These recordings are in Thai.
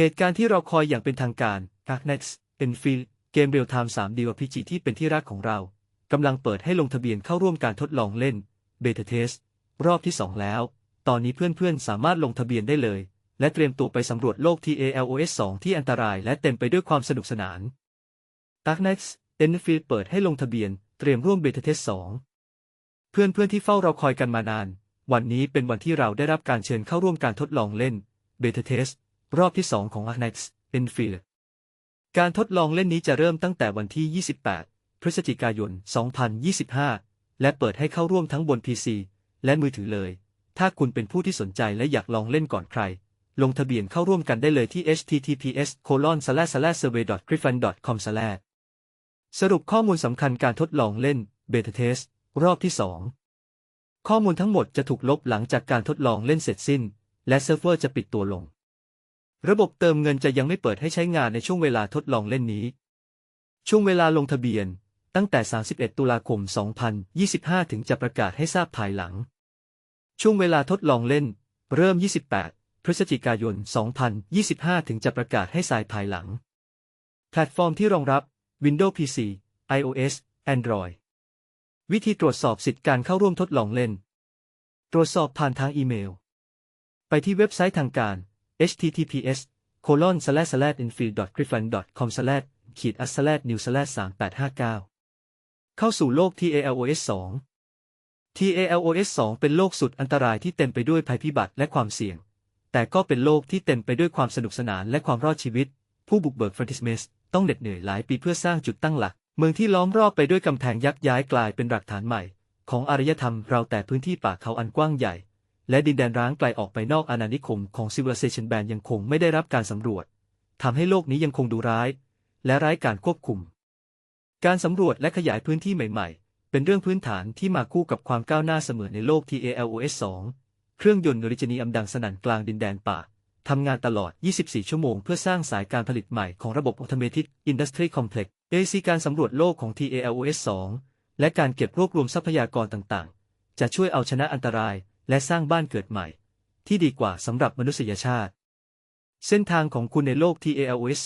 เหตุการณ์ที่เราคอยอย่างเป็นทางการ Dark Next Enfield เกมเรียลไทม์ 3D RPG ที่เป็นที่รักของเรากำลังเปิดให้ลงทะเบียนเข้าร่วมการทดลองเล่น Beta Test รอบที่ 2 แล้ว ตอนนี้เพื่อนๆ สามารถลงทะเบียนได้เลย และเตรียมตัวไปสำรวจโลก TALOS 2 ที่อันตรายและเต็มไปด้วยความสนุกสนาน Dark Next Enfield เปิดให้ลงทะเบียน เตรียมร่วม Beta Test 2เพื่อนๆที่เฝ้ารอคอยกันมานาน วันนี้เป็นวันที่เราได้รับการเชิญเข้าร่วมการทดลองเล่น Beta Test รอบที่ 2 ของ Dark Next Enfield การทดลองเล่นนี้จะเริ่มตั้งแต่วันที่ 28 พฤศจิกายน 2025 และเปิดให้เข้าร่วมทั้งบน PC และมือถือเลย ถ้าคุณเป็นผู้ที่สนใจและอยากลองเล่นก่อนใคร ลงทะเบียนเข้าร่วมกันได้เลยที่ https://slashsurvey.cryfan.com/slash สรุปข้อมูลสำคัญการทดลองเล่น Beta Test รอบที่ 2 ข้อมูลทั้งหมดจะถูกลบหลังจากการทดลองเล่นเสร็จสิ้น และเซิร์ฟเวอร์จะปิดตัวลง ระบบเติมเงินจะยังไม่เปิดให้ใช้งานในช่วงเวลาทดลองเล่นนี้ ช่วงเวลาลงทะเบียน ตั้งแต่ 31 ตุลาคม 2025 ถึงจะประกาศให้ทราบภายหลัง ช่วงเวลาทดลองเล่น เริ่ม 28 พฤศจิกายน 2025 ถึงจะประกาศให้ทรายภายหลัง แพลตฟอร์มที่รองรับ Windows PC iOS Android วิธีตรวจสอบสิทธิการเข้าร่วมทดลองเล่น ตรวจสอบผ่านทางอีเมล ไปที่เว็บไซต์ทางการ https colon slash slash infield griffin com slash ขีด a slash new slash 3859เก้าเข้าสู่โลก TALOS 2 TALOS 2 เป็นโลกสุดอันตรายที่เต็มไปด้วยภัยพิบัติและความเสี่ยง แต่ก็เป็นโลกที่เต็มไปด้วยความสนุกสนานและความรอดชีวิต ผู้บุกเบิกฟรนติสเมสต้องเหน็ดเหนื่อยหลายปีเพื่อสร้างจุดตั้งหลัก เมืองที่ล้อมรอบไปด้วยกำแพงยักษ์ย้ายกลายเป็นหลักฐานใหม่ ของอารยธรรมเราแต่พื้นที่ป่าเขาอันกว้างใหญ่ และดินแดนร้างไกลออกไปนอกอาณานิคมของ Civilization Band ยังคงไม่ได้รับการสำรวจทำให้โลกนี้ยังคงดูร้าย และไร้การควบคุม การสำรวจและขยายพื้นที่ใหม่ ๆ เป็นเรื่องพื้นฐานที่มาคู่กับความก้าวหน้าเสมอในโลก TALOS 2 เครื่องยนต์อริจนีอัมดังสนั่นกลางดินแดนป่าทำงานตลอด 24 ชั่วโมง เพื่อสร้างสายการผลิตใหม่ของระบบ Automated Industry Complex AC การสำรวจโลกของ TALOS 2 และการเก็บรวบรวมทรัพยากรต่าง ๆ จะช่วยเอาชนะอันตราย และสร้างบ้านเกิดใหม่ ที่ดีกว่าสำหรับมนุษยชาติ เส้นทางของคุณในโลก TALOS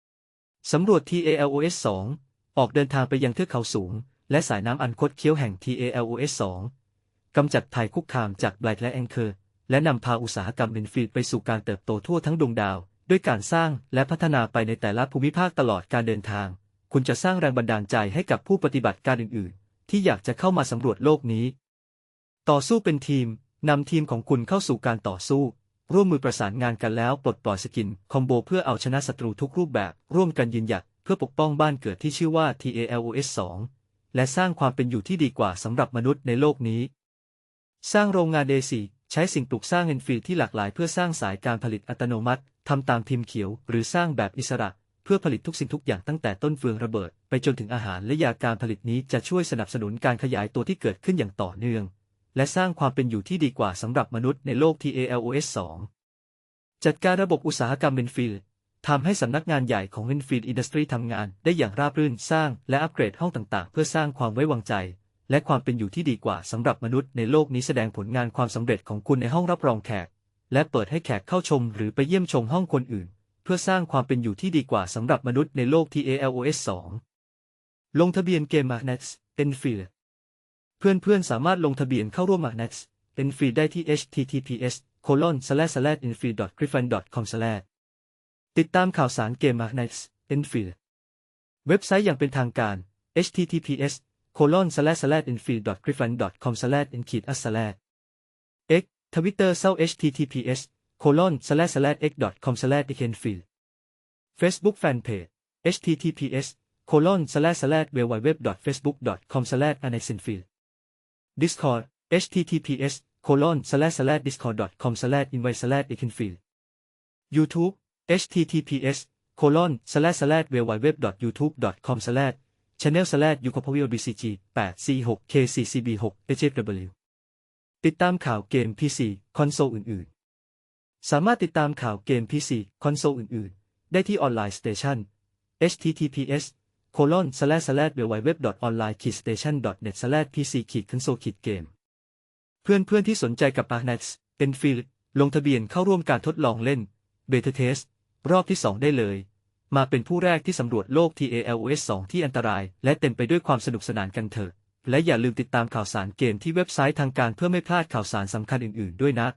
2 สำรวจ TALOS 2 ออกเดินทางไปยังเทือกเขาสูง และสายน้ำอันคดเคี้ยวแห่ง TALOS 2 กำจัดภัยคุกคามจากไบลท์และแองเคอร์ และนำพาอุตสาหกรรมเบนฟิลไปสู่การเติบโตทั่วทั้งดวงดาว ด้วยการสร้างและพัฒนาไปในแต่ละภูมิภาคตลอดการเดินทาง คุณจะสร้างแรงบันดาลใจให้กับผู้ปฏิบัติการอื่น ๆ ที่อยากจะเข้ามาสำรวจโลกนี้ ต่อสู้เป็นทีม นำทีมของคุณเข้าสู่การต่อสู้ ร่วมมือประสานงานกันแล้วปลดปล่อยสกิน คอมโบเพื่อเอาชนะศัตรูทุกรูปแบบ ร่วมกันยืนหยัดเพื่อปกป้องบ้านเกิดที่ชื่อว่า TALOS 2 และสร้างความเป็นอยู่ที่ดีกว่าสำหรับมนุษย์ในโลกนี้ สร้างโรงงานเดซีใช้สิ่งปลูกสร้างเอนฟิลที่หลากหลายเพื่อสร้างสายการผลิตอัตโนมัติทำตามพิมพ์เขียว หรือสร้างแบบอิสระ เพื่อผลิตทุกสิ่งทุกอย่างตั้งแต่ต้นเฟืองระเบิด ไปจนถึงอาหารและยาการผลิตนี้จะช่วยสนับสนุนการขยายตัวที่เกิดขึ้นอย่างต่อเนื่อง และสร้างความเป็นอยู่ที่ดีกว่าสำหรับมนุษย์ในโลก TALOS 2 จัดการระบบอุตสาหกรรมเอนฟิลทำให้สำนักงานใหญ่ของเอนฟิลอินดัสทรีทำงานได้อย่างราบรื่นสร้างและอัปเกรดห้องต่างๆ เพื่อสร้างความไว้วางใจ และความเป็นอยู่ที่ดีกว่าสำหรับมนุษย์ในโลกนี้แสดงผลงานความสำเร็จของคุณในห้องรับรองแขก และเปิดให้แขกเข้าชมหรือไปเยี่ยมชมห้องคนอื่น เพื่อสร้างความเป็นอยู่ที่ดีกว่าสำหรับมนุษย์ในโลก TALOS 2 ลงทะเบียนเกม Magnet Enfield เพื่อนๆ สามารถลงทะเบียนเข้าร่วม Magnet Enfield ได้ที่ https colon slash slash enfield griffin com slash ติดตามข่าวสารเกม Magnet Enfield เว็บไซต์อย่างเป็นทางการ https colon slash slash infield griffin com slash in ขีด s slash x Twitter เศร้า https colon slash slash x com slash infield Facebook Fanpage https colon slash slash www facebook com slash annexinfield Discord https colon slash slash discord com slash invite slash ikinfield YouTube https colon slash slash www youtube com slash Channel slash u c o p o v i o BCG 8 C6 KCCB 6 HFW ติดตามข่าวเกม PC คอนโซลอื่น ๆ สามารถติดตามข่าวเกม PC คอนโซลอื่น ๆ ได้ที่ออนไลน์สเตชัน https colon slash slash www online station net slash pc ขีด console ขีดเกมเพื่อนที่สนใจกับ Arnex Enfield ลงทะเบียนเข้าร่วมการทดลองเล่น Beta Test รอบที่ 2 ได้เลย มาเป็นผู้แรกที่สำรวจโลก TALOS 2 ที่อันตราย และเต็มไปด้วยความสนุกสนานกันเถอะ และอย่าลืมติดตามข่าวสารเกมที่เว็บไซต์ทางการเพื่อไม่พลาดข่าวสารสำคัญอื่น ๆ ด้วยนะ